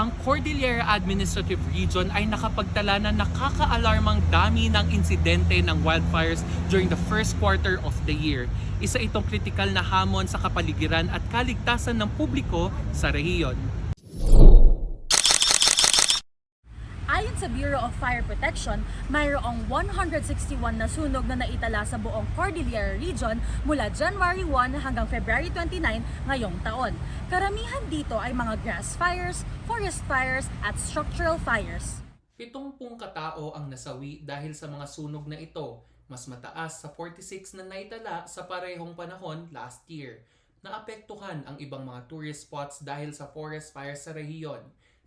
ang Cordillera Administrative Region ay nakapagtala na nakaka-alarmang dami ng insidente ng wildfires during the first quarter of the year. Isa itong kritikal na hamon sa kapaligiran at kaligtasan ng publiko sa rehiyon. Ayon sa Bureau of Fire Protection, mayroong 161 na sunog na naitala sa buong Cordillera Region mula January 1 hanggang February 29 ngayong taon. Karamihan dito ay mga grass fires, forest fires at structural fires. Pitongpung katao ang nasawi dahil sa mga sunog na ito, mas mataas sa 46 na naitala sa parehong panahon last year. Naapektuhan ang ibang mga tourist spots dahil sa forest fire sa rehiyon.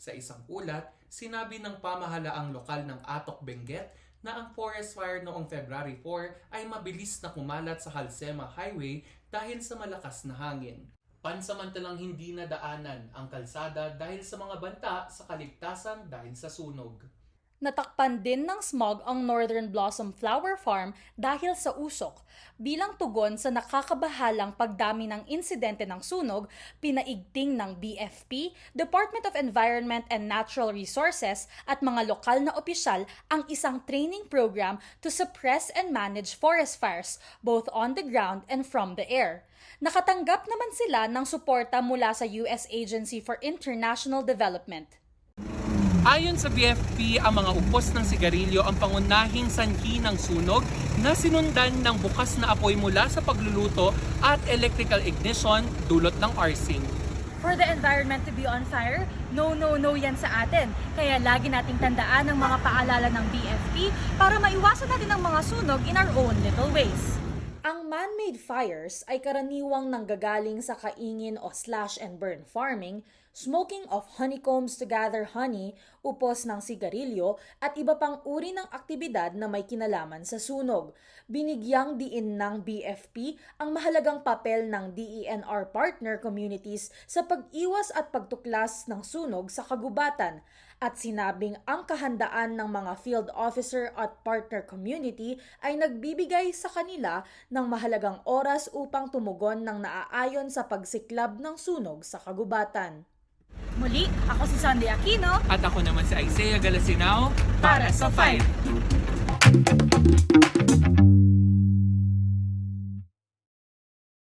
Sa isang ulat, sinabi ng pamahalaang lokal ng Atok Benguet na ang forest fire noong February 4 ay mabilis na kumalat sa Halsema Highway dahil sa malakas na hangin. Pansamantalang hindi nadaanan ang kalsada dahil sa mga banta sa kaligtasan dahil sa sunog. Natakpan din ng smog ang Northern Blossom Flower Farm dahil sa usok. Bilang tugon sa nakakabahalang pagdami ng insidente ng sunog, pinaigting ng BFP, Department of Environment and Natural Resources at mga lokal na opisyal ang isang training program to suppress and manage forest fires both on the ground and from the air. Nakatanggap naman sila ng suporta mula sa US Agency for International Development. Ayon sa BFP, ang mga upos ng sigarilyo ang pangunahing sanhi ng sunog na sinundan ng bukas na apoy mula sa pagluluto at electrical ignition dulot ng arsing. For the environment to be on fire, no, no, no yan sa atin. Kaya lagi nating tandaan ang mga paalala ng BFP para maiwasan natin ang mga sunog in our own little ways. Ang man-made fires ay karaniwang nanggagaling sa kaingin o slash and burn farming, smoking of honeycombs to gather honey, upos ng sigarilyo, at iba pang uri ng aktibidad na may kinalaman sa sunog. Binigyang diin ng BFP ang mahalagang papel ng DENR partner communities sa pag-iwas at pagtuklas ng sunog sa kagubatan at sinabing ang kahandaan ng mga field officer at partner community ay nagbibigay sa kanila ng mahalagang oras upang tumugon ng naaayon sa pagsiklab ng sunog sa kagubatan. Muli, ako si Sandy Aquino At ako naman si Isaiah Galasinao para sa 5.